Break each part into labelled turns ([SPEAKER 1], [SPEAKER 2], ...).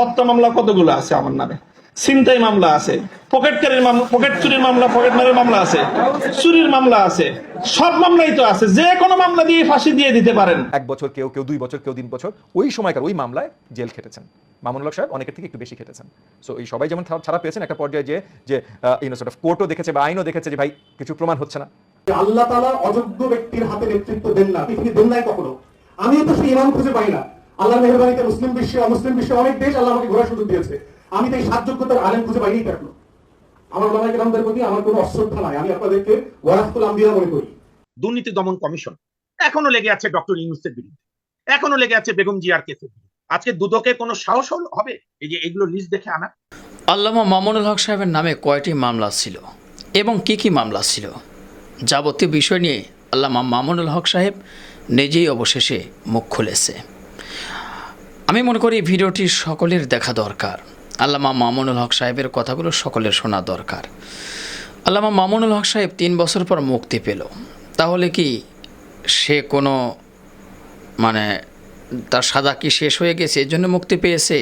[SPEAKER 1] হত্যা মামলা কতগুলো আছে আমার নামে? ছিনতাই মামলা আছে পকেটকারীর মামলা পকেট চুরির মামলা পকেট মারের মামলা আছে চুরির মামলা আছে সব মামলাই তো আছে যে কোনো মামলা দিয়ে ফাঁসি দিয়ে দিতে পারেন।
[SPEAKER 2] এক বছর কেউ কেউ দুই বছর কেউ তিন বছর ওই সময়কার ওই মামলায় জেল খেটেছেন। মামুনুল হক সাহেব অনেকের থেকে একটু বেশি খেটেছেন। সো এই সবাই যেমন ছাড়া- পেয়েছেন একটা পর্যায়ে যে যে ইউনো সর্ট অফ কোর্টও দেখেছে বা আইনও দেখেছে যে ভাই কিছু প্রমাণ হচ্ছে না।
[SPEAKER 3] যে আল্লাহ তালা অযোগ্য ব্যক্তির হাতে নেতৃত্ব দেন না পৃথিবী দেন নাই কখনো। আমিও তো সেই ইমাম খুঁজে পাই না। আল্লাহ মেহরবানিতে মুসলিম বিশ্বে অমুসলিম বিশ্বে অনেক দেশ আল্লাহ আমাকে ঘোরার সুযোগ দিয়েছে। আমি তো এই সাত যোগ্যতার আলেম খুঁজে পাইনি এখনও। আমার ওলামাই কেরামদের প্রতি আমার কোনো অশ্রদ্ধা নাই। আমি আপনাদেরকে ওয়ারাফতুল আম্বিয়া মনে করি।
[SPEAKER 4] দুর্নীতি দমন কমিশন। এখনও লেগে আছে ডক্টর ইউনুসের বিরুদ্ধে। এখনও লেগে আছে বেগম জিয়ার কেসের বিরুদ্ধে। আজকে দুদকের কোনো সাহস হবে? এই যে এগুলো লিস্ট দেখে আনা।
[SPEAKER 5] আল্লামা মামুনুল হক সাহেবের নামে কয়টি মামলা ছিল? এবং কি কি মামলা ছিল? যাবতীয় বিষয় নিয়ে আল্লামা মামুনুল হক সাহেব নিজেই অবশেষে মুখ খুলেছে। আমি মনে করি ভিডিওটি সকলের দেখা দরকার। আল্লামা মামুনুল হক সাহেবের কথাগুলো সকলের শোনা দরকার। আল্লামা মামুনুল হক সাহেব তিন বছর পর মুক্তি পেল। তাহলে কি সে কোনো মানে তার সাদা কি শেষ হয়ে গেছে, এর জন্য মুক্তি পেয়েছে?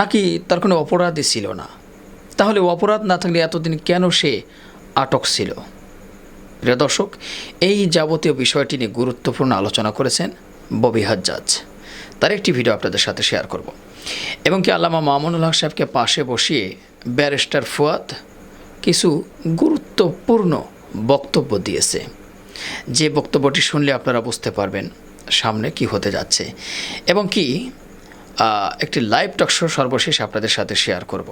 [SPEAKER 5] নাকি তার কোনো অপরাধই ছিল না? তাহলে অপরাধ না থাকলে এতদিন কেন সে আটক ছিল? প্রিয় দর্শক, এই যাবতীয় বিষয়টি নিয়ে গুরুত্বপূর্ণ আলোচনা করেছেন ববি হাজ্জাজ। তার একটি ভিডিও আপনাদের সাথে শেয়ার করব। এবং কি আল্লামা মামুনুল হক সাহেবকে পাশে বসিয়ে ব্যারিস্টার ফুয়াদ কিছু গুরুত্বপূর্ণ বক্তব্য দিয়েছে। যে বক্তব্যটি শুনলে আপনারা বুঝতে পারবেন সামনে কি হতে যাচ্ছে। এবং কি একটি লাইভ টকশো সর্বশেষ আপনাদের সাথে শেয়ার করব।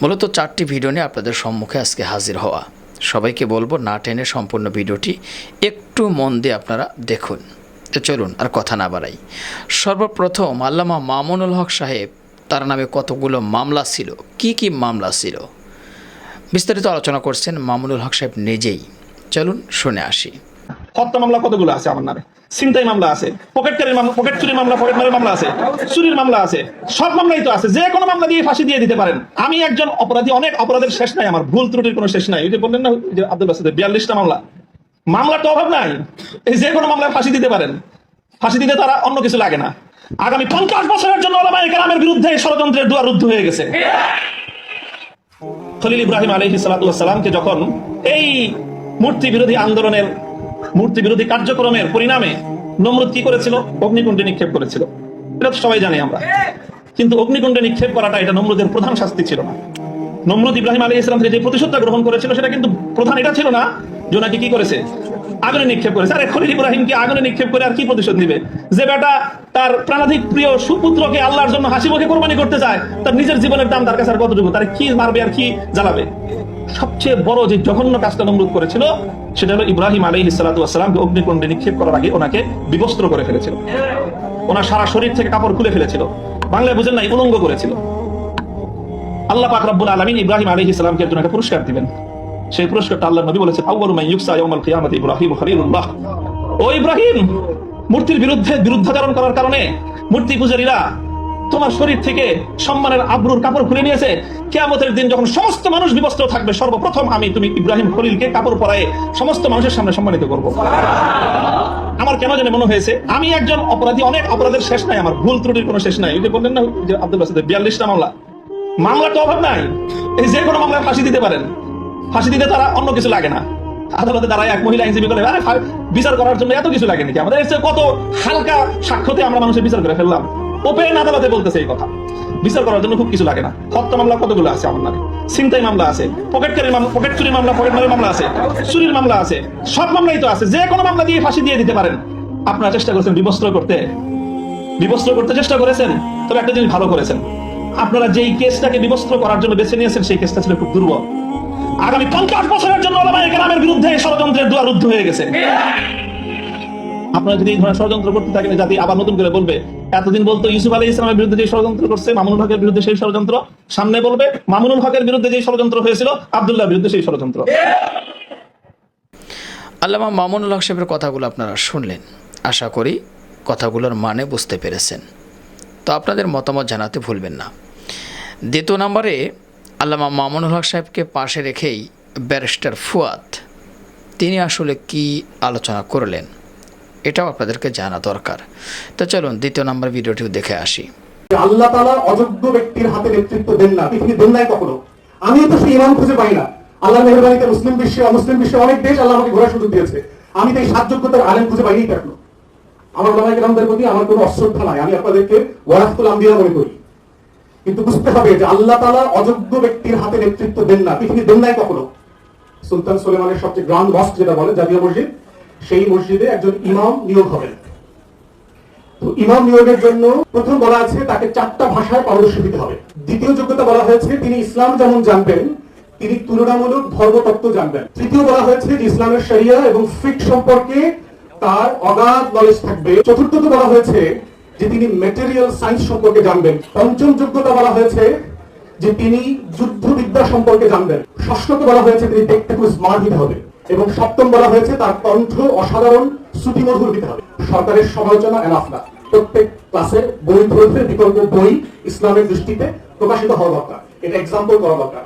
[SPEAKER 5] মূলত চারটি ভিডিও নিয়ে আপনাদের সম্মুখে আজকে হাজির হওয়া। সবাইকে বলব না টেনে সম্পূর্ণ ভিডিওটি একটু মন দিয়ে আপনারা দেখুন। তো চলুন আর কথা না বাড়াই। সর্বপ্রথম আল্লামা মামুনুল হক সাহেব তার নামে কতগুলো মামলা ছিল? কি কি মামলা ছিল? বিস্তারিত আলোচনা করছেন মামুনুল হক সাহেব নিজেই। চলুন শুনে আসি।
[SPEAKER 1] হত্যা মামলা কতগুলো আছে আমার নামে? ছিনতাই মামলা আছে পকেটকারীর মামলা পকেট চুরির মামলা, পকেট মারের মামলা আছে, চুরির মামলা আছে, সব মামলাই তো আছে। যে কোনো মামলা দিয়ে ফাঁসি দিয়ে দিতে পারেন। আমি একজন অপরাধী, অনেক অপরাধের শেষ নাই আমার, ভুল ত্রুটির কোনো শেষ নাই। এই যে বললেন না যে আব্দুল বাসিদের বিয়াল্লিশটা মামলা? মামলার তো অভাব নাই। যে কোনো মামলায় ফাঁসি দিতে পারেন। ফাঁসি দিতে তারা অন্য কিছু লাগে না। আগামী পঞ্চাশ বছরের জন্য কেরামের বিরুদ্ধে ষড়যন্ত্রের দুয়ার রুদ্ধ হয়ে গেছে। খলিল ইব্রাহিম আলহি সালাতামকে যখন এই মূর্তি বিরোধী আন্দোলনের, মূর্তি বিরোধী কার্যক্রমের পরিণামে নমরুদ কি করেছিল? অগ্নিকুণ্ডে নিক্ষেপ করেছিল। এটা সবাই জানি আমরা। কিন্তু অগ্নিকুণ্ডে নিক্ষেপ করাটা এটা নমরুদের প্রধান শাস্তি ছিল না। নমরুদ ইব্রাহিম আলী ইসলাম থেকে যে প্রতিশোধটা গ্রহণ করেছিল, সেটা কিন্তু প্রধান এটা ছিল না যে ওনাকে কি করেছে? আগুনে নিক্ষেপ করেছে। আরে খলিল ইব্রাহিমকে আগুনে নিক্ষেপ করে আর কি প্রতিশোধ নিবে? যে বেটা তার প্রাণাধিক প্রিয় সুপুত্রকে আল্লাহর জন্য হাসি মুখে কোরবানি করতে চায়, তার নিজের জীবনের দাম তার কাছে আর কতটুকু? তার কি মারবে আর কি জ্বালাবে? সবচেয়ে বড় যে জঘন্য কাজটা নমরুদ করেছিল, সেটা হলো ইব্রাহিম আলী সালাতামকে অগ্নিকুণ্ডে নিক্ষেপ করার আগে ওনাকে বিবস্ত্র করে ফেলেছিল। ওনার সারা শরীর থেকে কাপড় খুলে ফেলেছিল। বাংলায় বুঝেন নাই, উলঙ্গ করেছিল। আল্লাহ পাক রব্বুল আলামিন ইব্রাহিম আলাইহিস সালামকে একজন একটা পুরস্কার দিবেন। সেই পুরস্কারটা আল্লাহ নবী বলেছেন, আউয়ালু মান ইউকসা ইয়াউমাল কিয়ামাতি ইব্রাহিম খলিলুল্লাহ। ও ইব্রাহিম, মূর্তির বিরুদ্ধে বিরুদ্ধাচরণ করার কারণে মূর্তি পূজারীরা তোমার শরীর থেকে সম্মানের আব্রুর কাপড় খুলে নিয়েছে। কেয়ামতের দিন যখন সমস্ত মানুষ বিবস্ত্র থাকবে, সর্বপ্রথম আমি তুমি ইব্রাহিম খলিলকে কাপড় পরায়ে সমস্ত মানুষের সামনে সম্মানিত করব। আমার কেন জানে মনে হয়েছে, আমি একজন অপরাধী, অনেক অপরাধের শেষ নাই, আমার ভুল ত্রুটির কোনো শেষ নাই। ওই যে বললেন না যে আব্দুল বাসিদের বিয়াল্লিশটা মামলা? মামলা তো অভাব নাই। এই যে কোনো মামলায় ফাঁসি দিতে পারেন। ফাঁসি দিতে তারা অন্য কিছু লাগে না। আদালতে দাঁড়ায় এক মহিলা আইনজীবী করে বিচার করার জন্য এত কিছু লাগে নাকি আমাদের এসে কত হালকা সাক্ষ্যতে আমরা মানুষের বিচার করে ফেললাম। ওপেন আদালতে বলতেছে এই কথা। বিচার করার জন্য খুব কিছু লাগে না। হত্যা মামলা কতগুলো আছে আমার নামে? ছিনতাই মামলা আছে পকেটকারীর মামলা পকেট চুরির মামলা পকেট মারের মামলা আছে, চুরির মামলা আছে, সব মামলাই তো আছে। যে কোনো মামলা দিয়ে ফাঁসি দিয়ে দিতে পারেন। আপনারা চেষ্টা করেছেন বিবস্ত্র করতে। বিবস্ত্র করতে চেষ্টা করেছেন, তবে একটা জিনিস ভালো করেছেন। আপনারা যেই কেসটাকে বিবস্ত্র করার জন্য বেছে নিয়েছেন, সেই কেসটা ছিল খুব দুর্বল। আগামী পঞ্চাশ বছরের জন্য ওলামায়ে বিরুদ্ধে ষড়যন্ত্রের দুয়ার রুদ্ধ হয়ে গেছে। আপনারা যদি এই ধরনের ষড়যন্ত্র করতে থাকেন জাতি আবার নতুন করে বলবে, এতদিন বলতো ইউসুফ আলী ইসলামের বিরুদ্ধে যে ষড়যন্ত্র করছে, মামুনুল হকের বিরুদ্ধে সেই ষড়যন্ত্র। সামনে বলবে, মামুনুল হকের বিরুদ্ধে যে ষড়যন্ত্র হয়েছিল আব্দুল্লাহ বিরুদ্ধে সেই ষড়যন্ত্র।
[SPEAKER 5] আল্লামা মামুনুল হক সাহেবের কথাগুলো আপনারা শুনলেন। আশা করি কথাগুলোর মানে বুঝতে পেরেছেন। তো আপনাদের মতামত জানাতে ভুলবেন না। দ্বিতীয় নম্বরে আল্লামা মামুনুল হক সাহেবকে পাশে রেখেই ব্যারিস্টার ফুয়াদ, তিনি আসলে কি আলোচনা করলেন? এটাও আপনাদেরকে জানা দরকার। তো চলুন দ্বিতীয় নম্বর ভিডিওটিও দেখে আসি।
[SPEAKER 3] আল্লাহ তালা অযোগ্য ব্যক্তির হাতে নেতৃত্ব দেন না। পৃথিবী দেন নাই কখনো। আমি তো সেই ইমাম খুঁজে পাই না। আল্লাহ মেহরবানিতে মুসলিম বিশ্বে, অমুসলিম বিশ্বে অনেক দেশ আল্লাহ আমাকে ঘোরার সুযোগ দিয়েছে। আমি তো এই সাত যোগ্যতার আলেম খুঁজে পাইনি এখনও। আমার ওলামাই কেরামদের প্রতি আমার কোনো অশ্রদ্ধা নাই। আমি আপনাদেরকে ওয়ারাফতুল আম্বিয়া মনে করি। কিন্তু বুঝতে হবে যে আল্লাহ তালা অযোগ্য ব্যক্তির হাতে নেতৃত্ব দেন না, পৃথিবী দেন নাই কখনো। সুলতান সুলেমানের সবচেয়ে গ্রান্ড মস্ক যেটা বলে জাতীয় মসজিদ, সেই মসজিদে একজন ইমাম নিয়োগ হবেন। তো ইমাম নিয়োগের জন্য প্রথম বলা আছে, তাকে চারটা ভাষায় পারদর্শী দিতে হবে। দ্বিতীয় যোগ্যতা বলা হয়েছে, তিনি ইসলাম যেমন জানবেন, তিনি তুলনামূলক ধর্মতত্ত্ব জানবেন। তৃতীয় বলা হয়েছে যে ইসলামের শরিয়া এবং ফিক সম্পর্কে তার অগাধ নলেজ থাকবে। চতুর্থত বলা হয়েছে যে তিনি মেটেরিয়াল সায়েন্স সম্পর্কে জানবেন। পঞ্চম যোগ্যতা বলা হয়েছে যে তিনি যুদ্ধবিদ্যা সম্পর্কে জানবেন। ষষ্ঠত বলা হয়েছে তিনি দেখতে খুব স্মার্ট হতে হবে এবং সপ্তম বলা হয়েছে তার কণ্ঠ অসাধারণ, শ্রুতিমধুর দিতে হবে। সরকারের সমালোচনা এনাফ না। প্রত্যেক ক্লাসে বই ধরে বিকল্প বই ইসলামের দৃষ্টিতে প্রকাশিত হওয়া দরকার। এটা এক্সাম্পল করা দরকার।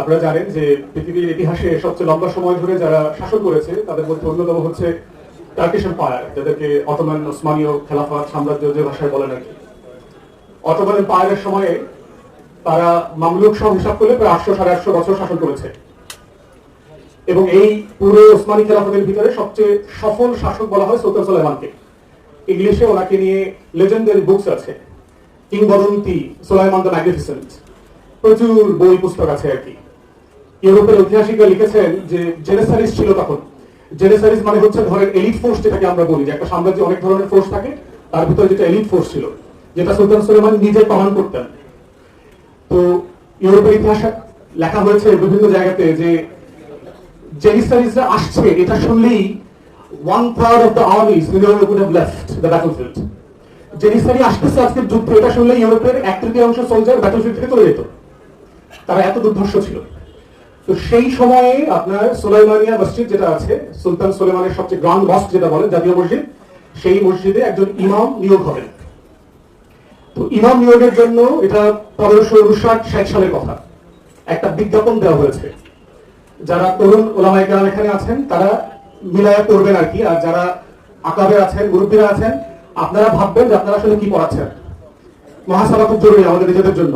[SPEAKER 3] আপনারা জানেন যে পৃথিবীর ইতিহাসে সবচেয়ে লম্বা সময় ধরে যারা শাসন করেছে, তাদের মধ্যে অন্যতম হচ্ছে টার্কিশ এম্পায়ার যাদেরকে অটোমান ওসমানীয় সাম্রাজ্য যে ভাষায় বলেন আর কি অটোমান এম্পায়ারের সময়ে তারা মামলুক সহ হিসাব করলে প্রায় আটশো সাড়ে আটশো বছর শাসন করেছে। এবং এই পুরো ওসমানী খেলাফতের ভিতরে সবচেয়ে সফল শাসক বলা হয় সুলতান সুলাইমানকে। ইংলিশে ওনাকে নিয়ে লেজেন্ডারি বুকস আছে। কিংবদন্তি সোলাইমান দ্য ম্যাগনিফিসেন্ট প্রচুর বই পুস্তক আছে আর কি। ইউরোপের ঐতিহাসিকরা লিখেছেন যে জেনেসারিস ছিল তখন। জেনেসারিস মানে হচ্ছে ধরেন এলিট ফোর্স যেটাকে আমরা বলি, যে একটা সাম্রাজ্যে অনেক ধরনের ফোর্স থাকে, তার ভিতরে যেটা এলিট ফোর্স ছিল, যেটা সুলতান সুলেমান নিজে কমান্ড করতেন। তো ইউরোপের ইতিহাসে লেখা হয়েছে বিভিন্ন জায়গাতে যে জেনিসারিসরা আসছে, এটা শুনলেই one third of the armies would have left the battlefield janissary আসতেছে আজকের যুদ্ধে, এটা শুনলে ইউরোপের এক তৃতীয়াংশ সোলজার ব্যাটলফিল্ড থেকে চলে যেত। তারা এত দুর্ধর্ষ ছিল। তো সেই সময়ে আপনার সোলাইমানিয়া মসজিদ যেটা আছে, সুলতান সোলেমানের সবচেয়ে গ্রান্ড মস্ক যেটা বলেন জাতীয় মসজিদ, সেই মসজিদে একজন ইমাম নিয়োগ হবেন। তো ইমাম নিয়োগের জন্য এটা পনেরোশো উনষাট, ষাট সালের কথা। একটা বিজ্ঞাপন দেওয়া হয়েছে। যারা তরুণ ওলামাই কেরাম এখানে আছেন, তারা মিলায়া করবেন আর কি, আর যারা আকাবে আছেন, মুরব্বীরা আছেন, আপনারা ভাববেন যে আপনারা আসলে কি পড়াচ্ছেন। মহাসভা খুব জরুরি আমাদের নিজেদের জন্য।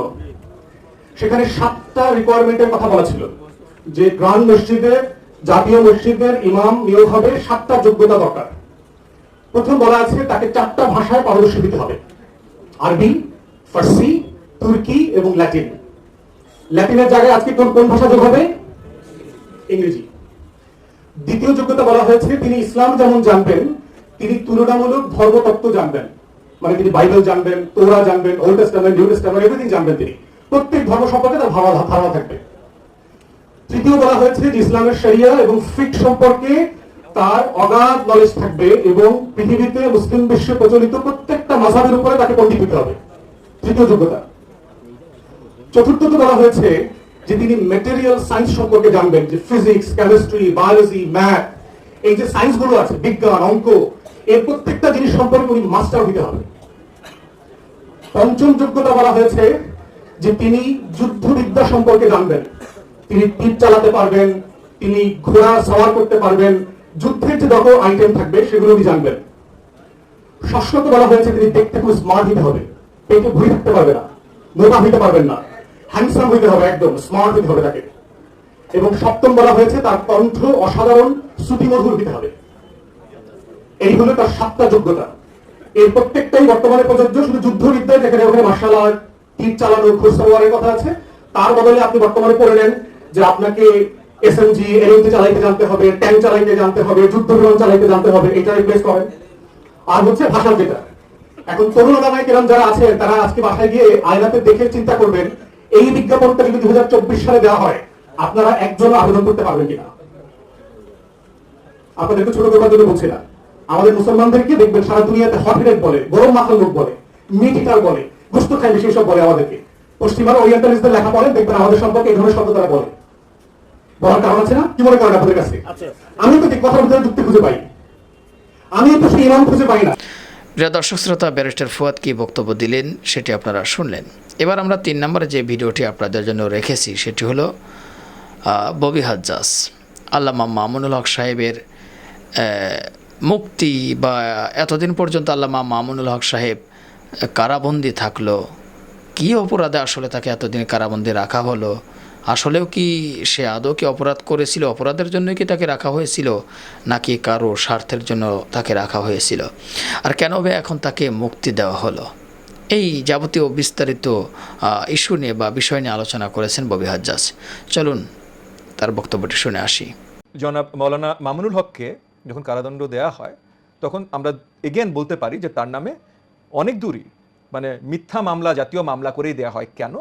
[SPEAKER 3] সেখানে সাতটা রিকোয়ারমেন্টের কথা বলা ছিল। যে গ্রান্ড মসজিদের, জাতীয় মসজিদের ইমাম নিয়োগ হবে, সাতটা যোগ্যতা দরকার। প্রথম বলা আছে তাকে চারটা ভাষায় পারদর্শী দিতে হবে। আরবি, ফার্সি, তুর্কি এবং ল্যাটিন। ল্যাটিনের জায়গায় আজকে কোন কোন ভাষা যোগ হবে? ইংরেজি। দ্বিতীয় যোগ্যতা বলা হয়েছে, তিনি ইসলাম যেমন জানবেন, তিনি তুলনামূলক ধর্মতত্ত্ব জানবেন। মানে তিনি বাইবেল জানবেন তোরা জানবেন, old testament, new testament, everything জানবেন তিনি। প্রত্যেক ধর্ম সম্পর্কে তার ধারণা ধারণা থাকবে। তৃতীয় বলা হয়েছে যে ইসলামের শরিয়া এবং ফিক সম্পর্কে তার অগাধ নলেজ থাকবে এবং পৃথিবীতে মুসলিম বিশ্বে প্রচলিত প্রত্যেকটা মাঝাবের উপরে তাকে পণ্ডিত হতে হবে। তৃতীয় যোগ্যতা। চতুর্থত বলা হয়েছে যে তিনি মেটেরিয়াল সায়েন্স সম্পর্কে জানবেন, যে ফিজিক্স কেমিস্ট্রি বায়োলজি ম্যাথ এই যে সায়েন্সগুলো আছে, বিজ্ঞান, অঙ্ক, এর প্রত্যেকটা জিনিস সম্পর্কে উনি মাস্টার হতে হবে। পঞ্চম যোগ্যতা বলা হয়েছে যে তিনি যুদ্ধবিদ্যা সম্পর্কে জানবেন। তিনি তীর চালাতে পারবেন, তিনি ঘোড়া সওয়ার করতে পারবেন, যুদ্ধের যে যত আইটেম থাকবে সেগুলো উনি জানবেন? ষষ্ঠত বলা হয়েছে তিনি দেখতে খুব স্মার্ট হতে হবে, পেটে ভুঁড়ি থাকতে পারবে না মোটা হইতে পারবেন না হ্যান্ডসাম হইতে হবে, একদম স্মার্ট হইতে হবে তাকে। এবং সপ্তম বলা হয়েছে তার কণ্ঠ অসাধারণ শ্রুতিমধুর দিতে হবে। এই হলো তার সাতটা যোগ্যতা। এর প্রত্যেকটাই বর্তমানে প্রযোজ্য, শুধু যুদ্ধবিদ্যায় যেখানে ওখানে মার্শাল আর্ট তীর চালানো ঘোষণার কথা আছে, তার বদলে আপনি বর্তমানে পড়ে নেন যে আপনাকে এসএমজি এলএমজি চালাইতে জানতে হবে ট্যাঙ্ক চালাইতে জানতে হবে, যুদ্ধ বিমান চালাইতে জানতে হবে, এটা রিপ্লেস করেন। আর হচ্ছে ভাষা যেটা। এখন তরুণ ওলামাই কেরাম যারা আছে, তারা আজকে বাসায় গিয়ে আয়নাতে দেখে চিন্তা করবেন, এই বিজ্ঞাপনটা যদি দু হাজার চব্বিশ সালে দেওয়া হয়, আপনারা একজন আবেদন করতে পারবেন কিনা? আপনাদেরকে ছোট করবার জন্য বলছি না। আমাদের মুসলমানদেরকে দেখবেন সারা দুনিয়াতে হটহেডেড বলে, গরম মাথার লোক বলে মিট ইটার বলে গুস্ত খাই বেশি সব বলে আমাদেরকে। পশ্চিমার ওরিয়েন্টালিস্টদের লেখা পড়েন, দেখবেন আমাদের সম্পর্কে এই ধরনের শব্দ তারা বলে। বলার কারণ আছে না? কি মনে করেন আপনাদের কাছে? আমি তো কথার ভিতরে যুক্তি খুঁজে পাই। আমি তো সেই ইমাম খুঁজে পাই না।
[SPEAKER 5] প্রিয় দর্শক শ্রোতা ব্যারিস্টার ফুয়াদ কি বক্তব্য দিলেন সেটি আপনারা শুনলেন। এবার আমরা তিন নম্বরে যে ভিডিওটি আপনাদের জন্য রেখেছি সেটি হলো ববি হাজ্জাস আল্লামা মামুনুল হক সাহেবের মুক্তি বা এতদিন পর্যন্ত আল্লামা মামুনুল হক সাহেব কারাবন্দি থাকল। কি অপরাধে আসলে তাকে এতদিন কারাবন্দী রাখা হলো? আসলেও কি সে আদৌ কি অপরাধ করেছিল? অপরাধের জন্য কি তাকে রাখা হয়েছিল? নাকি কারও স্বার্থের জন্য তাকে রাখা হয়েছিল? আর কেন এখন তাকে মুক্তি দেওয়া হলো? এই যাবতীয় বিস্তারিত ইস্যু নিয়ে বা বিষয় নিয়ে আলোচনা করেছেন ববি হাজ্জাজ। চলুন, তার বক্তব্যটি শুনে আসি।
[SPEAKER 2] জনাব মৌলানা মামুনুল হককে যখন কারাদণ্ড দেয়া হয়, তখন আমরা এগেন বলতে পারি যে তার নামে অনেক দূরই মানে মিথ্যা মামলা, জাতীয় মামলা করেই দেয়া হয়। কেন?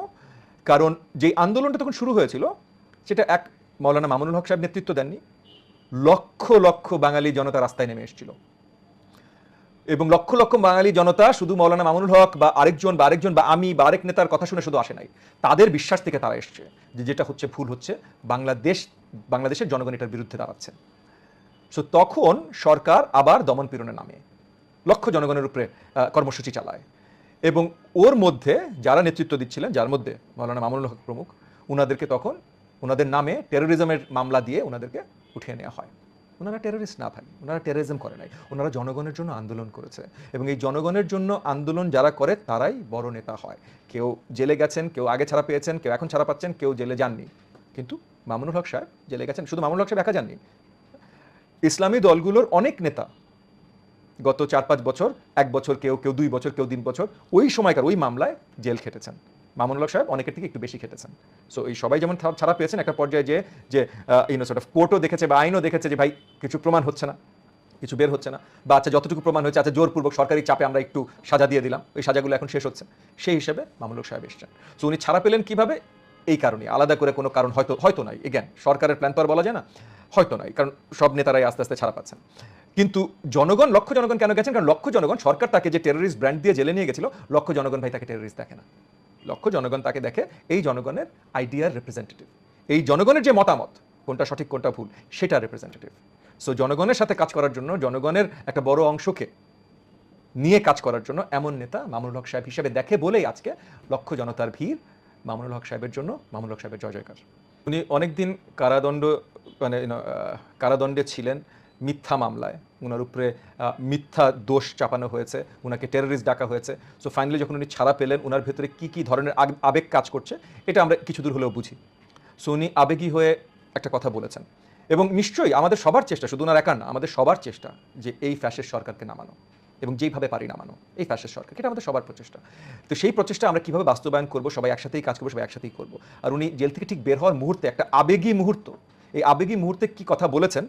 [SPEAKER 2] কারণ যে আন্দোলনটা তখন শুরু হয়েছিল, সেটা এক মৌলানা মামুনুল হক সাহেব নেতৃত্ব দেননি, লক্ষ লক্ষ বাঙালি জনতা রাস্তায় নেমে এসেছিল। এবং লক্ষ লক্ষ বাঙালি জনতা শুধু মৌলানা মামুনুল হক বা আরেকজন বা আরেকজন বা আমি বা আরেক নেতার কথা শুনে শুধু আসে নাই। তাদের বিশ্বাস থেকে তারা এসছে যে যেটা হচ্ছে ভুল হচ্ছে, বাংলাদেশ, বাংলাদেশের জনগণ এটার বিরুদ্ধে দাঁড়াচ্ছে। সো তখন সরকার আবার দমন পীড়নে নামে লক্ষ জনগণের উপরে কর্মসূচি চালায়। এবং ওর মধ্যে যারা নেতৃত্ব দিচ্ছিলেন, যার মধ্যে মৌলানা মামুনুল হক প্রমুখ ওনাদেরকে তখন ওনাদের নামে টেরোরিজমের মামলা দিয়ে ওনাদেরকে উঠিয়ে নেওয়া হয়। ওনারা টেরোরিস্ট না ভাই ওনারা টেরোরিজম করে নাই ওনারা জনগণের জন্য আন্দোলন করেছে এবং এই জনগণের জন্য আন্দোলন যারা করে, তারাই বড় নেতা হয়। কেউ জেলে গেছেন, কেউ আগে ছাড়া পেয়েছেন, কেউ এখন ছাড়া পাচ্ছেন, কেউ জেলে যাননি। কিন্তু মামুনুল হক সাহেব জেলে গেছেন, শুধু মামুনুল হক সাহেব একা যাননি। ইসলামী দলগুলোর অনেক নেতা গত চার পাঁচ বছর, এক বছর কেউ কেউ দুই বছর, কেউ তিন বছর, ওই সময়কার ওই মামলায় জেল খেটেছেন। মামুনুল সাহেব অনেকের থেকে একটু বেশি খেটেছেন। সো এই সবাই যেমন ছাড়া- পেয়েছেন, একটা পর্যায়ে যে যে ইউনো সর্ট অফ কোর্টও দেখেছে বা আইনও দেখেছে যে, ভাই, কিছু প্রমাণ হচ্ছে না, কিছু বের হচ্ছে না, বা আচ্ছা যতটুকু প্রমাণ হয়েছে আচ্ছা জোরপূর্বক সরকারি চাপে আমরা একটু সাজা দিয়ে দিলাম, ওই সাজাগুলো এখন শেষ হচ্ছে। সেই হিসেবে মামুনুল সাহেব এসছেন। সো উনি ছাড়া পেলেন কীভাবে? এই কারণে। আলাদা করে কোনো কারণ হয়তো হয়তো নাই। এগেন সরকারের প্ল্যান তো আর বলা যায় না, হয়তো নাই। কারণ সব নেতারাই আস্তে আস্তে ছাড়া পাচ্ছেন। কিন্তু জনগণ, লক্ষ জনগণ কেন গেছেন? কারণ লক্ষ জনগণ, সরকার তাকে যে টেরোরিস্ট ব্র্যান্ড দিয়ে জেলে নিয়ে গেছিল, লক্ষ জনগণ ভাই তাকে টেরোরিস্ট দেখে না। লক্ষ জনগণ তাকে দেখে এই জনগণের আইডিয়ার রিপ্রেজেন্টেটিভ এই জনগণের যে মতামত, কোনটা সঠিক, কোনটা ভুল, সেটা রিপ্রেজেন্টেটিভ সো জনগণের সাথে কাজ করার জন্য, জনগণের একটা বড় অংশকে নিয়ে কাজ করার জন্য এমন নেতা মামুনুল হক সাহেব হিসেবে দেখে বলেই আজকে লক্ষ জনতার ভিড় মামুনুল হক সাহেবের জন্য, মামুনুল হক সাহেবের জয় জয়কার উনি অনেকদিন কারাদণ্ড মানে কারাদণ্ডে ছিলেন। মিথ্যা মামলায়। ওনার উপরে মিথ্যা দোষ চাপানো হয়েছে। ওনাকে টেররিস্ট ডাকা হয়েছে। সো ফাইনালি যখন উনি ছাড়া পেলেন ওনার ভেতরে কি কি ধরনের আবেগ কাজ করছে, এটা আমরা কিছু দূর হলেও বুঝি। সো উনি আবেগী হয়ে একটা কথা বলেছেন। এবং নিশ্চয়ই আমাদের সবার চেষ্টা, শুধু ওনার একার না, আমাদের সবার চেষ্টা যে এই ফ্যাসের সরকারকে নামানো এবং যেইভাবে পারি নামানো, এই ফ্যাসের সরকার এটা আমাদের সবার প্রচেষ্টা। তো সেই প্রচেষ্টা আমরা কীভাবে বাস্তবায়ন করব, সবাই একসাথেই কাজ করব, সবাই একসাথেই করব। আর উনি জেল থেকে ঠিক বের হওয়ার মুহূর্তে, একটা আবেগী মুহূর্ত, এই আবেগী মুহূর্তে কি কথা বলেছেন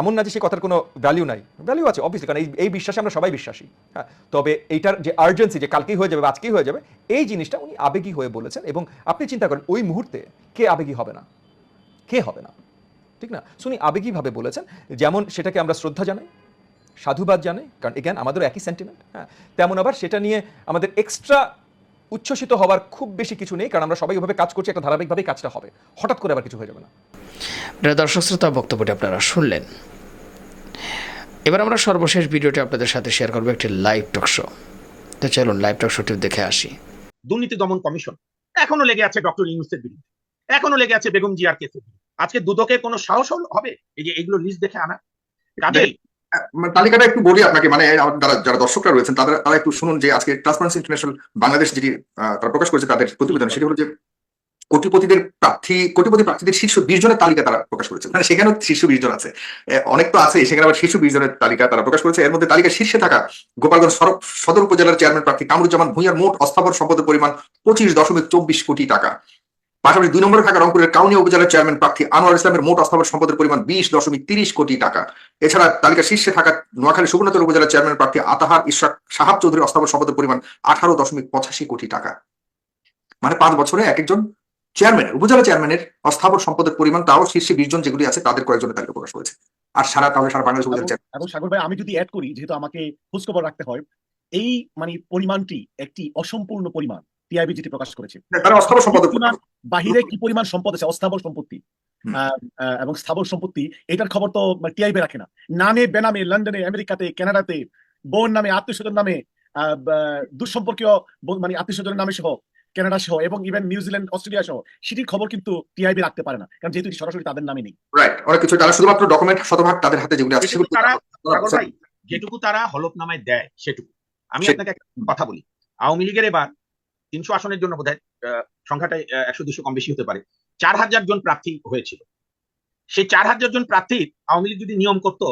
[SPEAKER 2] এমন না যে সেই কথার কোনো ভ্যালিউ নাই। ভ্যালিউ আছে অবভিয়াসলি কারণ এই এই বিশ্বাসে আমরা সবাই বিশ্বাসী। হ্যাঁ তবে এইটার যে আর্জেন্সি যে কালকেই হয়ে যাবে, আজকেই হয়ে যাবে, এই জিনিসটা উনি আবেগী হয়ে বলেছেন এবং আপনি চিন্তা করেন, ওই মুহূর্তে কে আবেগী হবে না? কে হবে না? ঠিক না? শুনি আবেগীভাবে বলেছেন, যেমন সেটাকে আমরা শ্রদ্ধা জানাই, সাধুবাদ জানাই, কারণ এগেন আমাদের একই সেন্টিমেন্ট হ্যাঁ তেমন আবার সেটা নিয়ে আমাদের এক্সট্রা উচ্ছ্বসিত হওয়ার খুব বেশি কিছু নেই কারণ আমরা সবাই ওভাবে কাজ করছি একটা ধারাবাহিকভাবেই কাজটা হবে। হঠাৎ করে আবার কিছু হয়ে যাবে না।
[SPEAKER 5] দর্শক শ্রোতা বক্তব্যটি আপনারা শুনলেন। এবার আমরা সর্বশেষ ভিডিওটি আপনাদের সাথে শেয়ার করব একটি লাইভ টক শো তো চলুন লাইভ টক শোটি দেখে আসি।
[SPEAKER 4] দুর্নীতি দমন কমিশন এখনও লেগে আছে ডক্টর ইউনুসের বিরুদ্ধে। এখনও লেগে আছে বেগম জিয়ার কেসের আজকে দুদকের কোনো সাহস হবে? এই যে এগুলো লিস্ট দেখে আনা। কাজেই
[SPEAKER 6] তালিকাটা একটু বলি আপনাকে মানে যারা দর্শকরা রয়েছেন, তাদের, তারা একটু শুনুন যে আজকে ট্রান্সপারেন্সি ইন্টারন্যাশনাল বাংলাদেশ যেটি তারা প্রকাশ করেছে তাদের প্রতিবেদন, সেটি হলো যে কোটিপতিদের প্রার্থী, কোটিপতি প্রার্থীদের শীর্ষ বিশ জনের তালিকা তারা প্রকাশ করেছে। মানে সেখানেও শীর্ষ বিশ জন আছে। অনেক তো আছে, সেখানে আবার শীর্ষ বিশ জনের তালিকা তারা প্রকাশ করেছে। এর মধ্যে তালিকা শীর্ষে থাকা গোপালগঞ্জ সদর উপজেলার চেয়ারম্যান প্রার্থী কামরুজ্জামান ভূঁইয়ার মোট অস্থাবর সম্পদের পরিমাণ পঁচিশ দশমিক চব্বিশ কোটি টাকা। পাশাপাশি দুই নম্বরে থাকা রংপুরের কাউনিয়া উপজেলার চেয়ারম্যান প্রার্থী আনোয়ার ইসলামের মোট অস্থাবর সম্পদের পরিমাণ বিশ দশমিক তিরিশ কোটি টাকা। এছাড়া তালিকার শীর্ষে থাকা নোয়াখালী সুবর্ণচর উপজেলার চেয়ারম্যান প্রার্থী আতাহার ইশরাক সাহাব চৌধুরীর অস্থাবর সম্পদের পরিমাণ আঠারো দশমিক পঁচাশি কোটি টাকা। মানে পাঁচ বছরে এক একজন চেয়ারম্যানের, উপজেলা চেয়ারম্যানের অস্থাবর সম্পদের পরিমাণ তাও শীর্ষে বিশ জন যেগুলি আছে তাদের কয়েকজনের তালিকা প্রকাশ করেছে। আর সারা তাহলে সারা বাংলাদেশ উপজেলা
[SPEAKER 7] এবং- এবং সাগর ভাই, আমি যদি অ্যাড করি, যেহেতু আমাকে খোঁজখবর রাখতে হয়, এই মানে পরিমাণটি একটি অসম্পূর্ণ পরিমাণ। টিআইবি যেটি প্রকাশ করেছে। পরিমাণ বাহিরে কি পরিমাণ সম্পদ আছে? অস্থাবর সম্পত্তি। এবং স্থাবর সম্পত্তি এটার খবর তো টিআইবি রাখে না। নামে বেনামে লন্ডনে আমেরিকাতে কানাডাতে বোন নামে আত্মীয় নামে দুঃসম্পর্কীয় মানে আত্মীয় স্বজনের নামে সহ কানাডা সহ এবং ইভেন নিউজিল্যান্ড অস্ট্রেলিয়া সহ সেটির খবর কিন্তু টিআইবি রাখতে পারে না। কারণ যেহেতু সরাসরি তাদের নামে নেই।
[SPEAKER 6] রাইট অনেক কিছু তারা শুধুমাত্র ডকুমেন্ট শতভাগ তাদের হাতে যেগুলি আছে
[SPEAKER 4] যেটুকু তারা হলফনামায় দেয় সেটুকু। আমি আপনাকে একটা কথা বলি। আওয়ামী লীগের এবার তিনশো আসনের জন্য বোধহয় আহ, সংখ্যাটা একশো দুশো কম বেশি হতে পারে। চার হাজার জন প্রার্থী হয়েছিল। সেই চার হাজার জন প্রার্থীর আওয়ামী লীগ যদি নিয়ম করত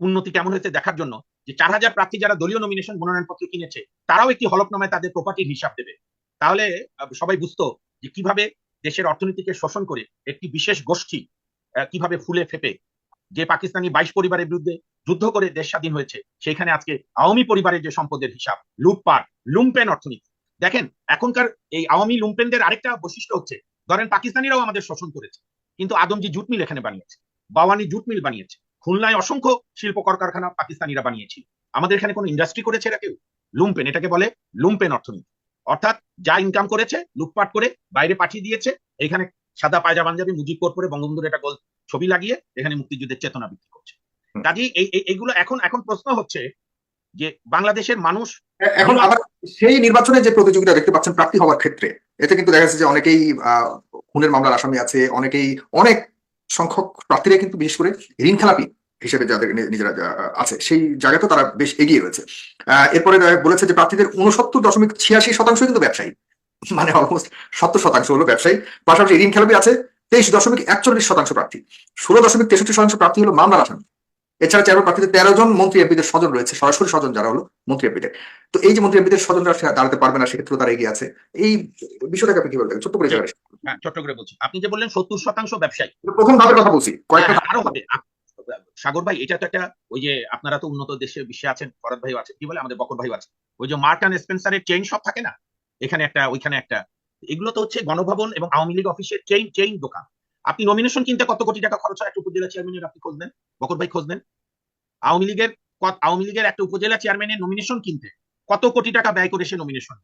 [SPEAKER 4] উন্নতি কেমন হয়েছে দেখার জন্য যে চার হাজার প্রার্থী যারা দলীয় নমিনেশন মনোনয়নপত্র কিনেছে তারাও একটি হলফনামায় তাদের প্রপার্টির হিসাব দেবে। তাহলে সবাই বুঝতো যে কীভাবে দেশের অর্থনীতিকে শোষণ করে একটি বিশেষ গোষ্ঠী কীভাবে ফুলে ফেপে। যে পাকিস্তানি বাইশ পরিবারের বিরুদ্ধে যুদ্ধ করে দেশ স্বাধীন হয়েছে সেখানে আজকে আওয়ামী পরিবারের যে সম্পদের হিসাব লুটপাট লুম্পেন অর্থনীতি। দেখেন এখনকার এই আওয়ামী লুম্পেনদের আরেকটা বৈশিষ্ট্য হচ্ছে ধরেন পাকিস্তানিরাও আমাদের শোষণ করেছে কিন্তু আদমজি জুট মিল এখানে বানিয়েছে বাওয়ানি জুট মিল বানিয়েছে খুলনায় অসংখ্য শিল্প কলকারখানা পাকিস্তানিরা বানিয়েছিল আমাদের এখানে কোনো ইন্ডাস্ট্রি করেছে এরা কেউ লুম্পেন এটাকে বলে লুম্পেন অর্থনীতি অর্থাৎ যা ইনকাম করেছে লুটপাট করে বাইরে পাঠিয়ে দিয়েছে এখানে সাদা পায়জা পাঞ্জাবি মুজিব কোট পরে বঙ্গবন্ধুর একটা গোল ছবি লাগিয়ে এখানে মুক্তিযুদ্ধের চেতনা বিক্রি করছে। কাজেই এই এই- এইগুলো এখন এখন প্রশ্ন হচ্ছে যে বাংলাদেশের মানুষ
[SPEAKER 6] এখন আবার সেই নির্বাচনে যে প্রতিযোগিতা দেখতে পাচ্ছেন প্রার্থী হওয়ার ক্ষেত্রে, এতে কিন্তু দেখা যাচ্ছে যে অনেকেই খুনের মামলার আসামি আছে, অনেকেই অনেক সংখ্যক প্রার্থীরা কিন্তু বিশেষ করে ঋণ খেলাপি হিসেবে যাদের নিজেরা আছে, সেই জায়গাতেও তারা বেশ এগিয়ে রয়েছে। এরপরে বলেছে যে প্রার্থীদের উনসত্তর দশমিক ছিয়াশি শতাংশ কিন্তু ব্যবসায়ী মানে অলমোস্ট সত্তর শতাংশ হলো ব্যবসায়ী। পাশাপাশি ঋণ খেলাপি আছে তেইশ দশমিক একচল্লিশ শতাংশ প্রার্থী, ষোলো দশমিক তেষট্টি শতাংশ প্রার্থী হলো মামলার আসামি। এছাড়া চেয়ারম্যান প্রার্থীদের তেরো জন মন্ত্রী এমপিদের স্বজন রয়েছে সরাসরি স্বজন যারা হলো মন্ত্রী এমপিদের। তো এই যে মন্ত্রী এমপিদের স্বজনরা দাঁড়াতে পারবে না সেক্ষেত্রে তারা এগিয়ে আছে। এই বিষয়টাকে আপনি কীভাবে দেখেন? ছোট্ট করে
[SPEAKER 4] হ্যাঁ, ছোট্ট করে বলছি। আপনি যে বললেন সত্তর শতাংশ ব্যবসায়ী।
[SPEAKER 6] প্রথম ধাপের কথা বলছি। কয়েকটা
[SPEAKER 4] হ্যাঁ, আরও হবে। সাগর ভাই এটা তো একটা ওই যে আপনারা তো উন্নত দেশে বিশ্বে আছেন ফরাদ ভাইও আছে কি বলে আমাদের বকর ভাইও আছে ওই যে মার্ক অ্যান্ড স্পেন্সারের চেইন সব থাকে না? এখানে একটা ওইখানে একটা। এগুলো তো হচ্ছে গণভবন এবং আওয়ামী লীগ অফিসের চেইন চেইন দোকান। আপনি নমিনেশন কিনতে কত কোটি টাকা খরচ হয়? একটা উপজেলা চেয়ারম্যানের আপনি খোঁজ দেন বকর ভাই খোঁজ দেন আওয়ামী লীগের আওয়ামী লীগের একটা উপজেলা চেয়ারম্যানের নমিনেশন কিনতে কত কোটি টাকা ব্যয় করে সে নমিনেশন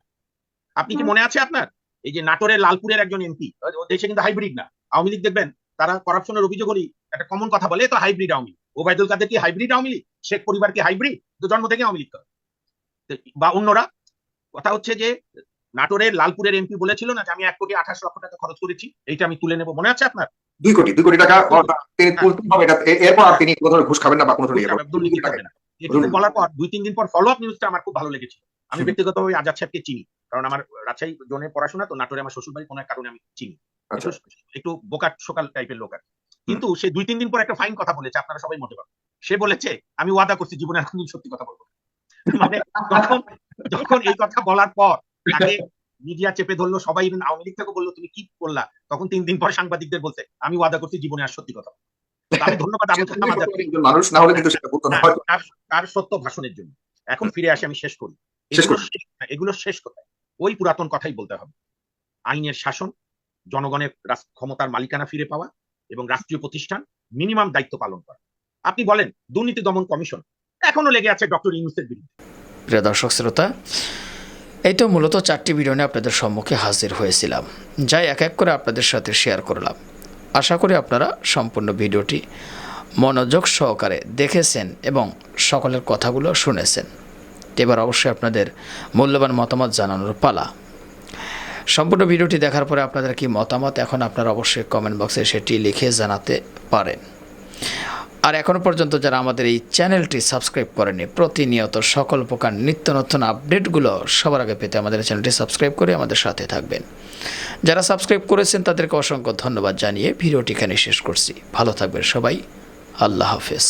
[SPEAKER 4] আপনি কি মনে আছে আপনার? এই যে নাটোরের লালপুরের একজন এমপি দেশে কিন্তু হাইব্রিড না। আওয়ামী লীগ দেখবেন তারা করাপশনের অভিযোগ করি একটা কমন কথা বলে তো হাইব্রিড আওয়ামী লীগ। ওবায়দুল কাদের কি হাইব্রিড আওয়ামী লীগ? শেখ পরিবার কি হাইব্রিড তো জন্ম থেকে আওয়ামী লীগ বা অন্যরা। কথা হচ্ছে যে নাটোরের লালপুরের এমপি বলেছিল না যে আমি এক কোটি আঠাশ লক্ষ টাকা খরচ করেছি এইটা আমি তুলে নেব। মনে আছে আপনার?
[SPEAKER 6] দুই কোটি দুই কোটি টাকা তিনি তুলতে হবে এটা এরপর আর তিনি কোনো ধরনের ঘুষ খাবেন না বা কোনো ধরনের ইয়ে।
[SPEAKER 4] দুর্নীতি না। এটুকু বলার পর দুই তিন দিন পর ফলো আপ নিউজটা আমার খুব ভালো লেগেছিল আমি। ব্যক্তিগতভাবে আজাদ সাহেবকে চিনি কারণ আমার রাজশাহী জোনে পড়াশোনা তো নাটোরে আমার শ্বশুর বাড়ি কোনো কারণে আমি চিনি।
[SPEAKER 6] আচ্ছা।
[SPEAKER 4] একটু একটু বোকা সকাল টাইপের লোক আর কিন্তু সে দুই তিন দিন পর একটা ফাইন কথা বলেছে আপনারা সবাই মতে পারেন সে বলেছে আমি ওয়াদা করছি জীবনে কোনদিন সত্যি কথা বলব মানে যখন যখন এই কথা বলার পর তাকে মিডিয়া চেপে ধরলো সবাই ইভেন আওয়ামী লীগ থেকে বলল তুমি কি করলা? তখন তিন দিন পর সাংবাদিকদের বলছে আমি ওয়াদা করছি জীবনে আর সত্যি কথা। আমি ধন্যবাদ আবুল কালাম আজাদকে
[SPEAKER 6] একজন মানুষ না হলে কিন্তু সেটা বলতো না
[SPEAKER 4] না, তার সত্য ভাষণের জন্য। এখন ফিরে আসি আমি শেষ করি। এগুলো শেষ- কোথায়? ওই পুরাতন কথাই বলতে হবে। আইনের শাসন জনগণের ক্ষমতার মালিকানা ফিরে পাওয়া এবং রাষ্ট্রীয় প্রতিষ্ঠান মিনিমাম দায়িত্ব পালন করা। আপনি বলেন দুর্নীতি দমন কমিশন এখনও লেগে আছে ডক্টর ইউনুসের বিরুদ্ধে।
[SPEAKER 5] প্রিয় দর্শক শ্রোতা এই তো মূলত চারটি ভিডিও নিয়ে আপনাদের সম্মুখে হাজির হয়েছিলাম। যাই এক এক করে আপনাদের সাথে শেয়ার করলাম। আশা করি আপনারা সম্পূর্ণ ভিডিওটি মনোযোগ সহকারে দেখেছেন এবং সকলের কথাগুলো শুনেছেন। এবার অবশ্যই আপনাদের মূল্যবান মতামত জানানোর পালা। সম্পূর্ণ ভিডিওটি দেখার পরে আপনাদের কি মতামত, এখন আপনারা অবশ্যই কমেন্ট বক্সে সেটি লিখে জানাতে পারেন। আর এখনও পর্যন্ত যারা আমাদের এই চ্যানেলটি সাবস্ক্রাইব করেনি প্রতিনিয়ত সকল প্রকার নিত্য নতুন আপডেটগুলো সবার আগে পেতে আমাদের চ্যানেলটি সাবস্ক্রাইব করে আমাদের সাথে থাকবেন। যারা সাবস্ক্রাইব করেছেন তাদেরকে অসংখ্য ধন্যবাদ জানিয়ে ভিডিওটি এখানে শেষ করছি। ভালো থাকবেন সবাই। আল্লাহ হাফেজ।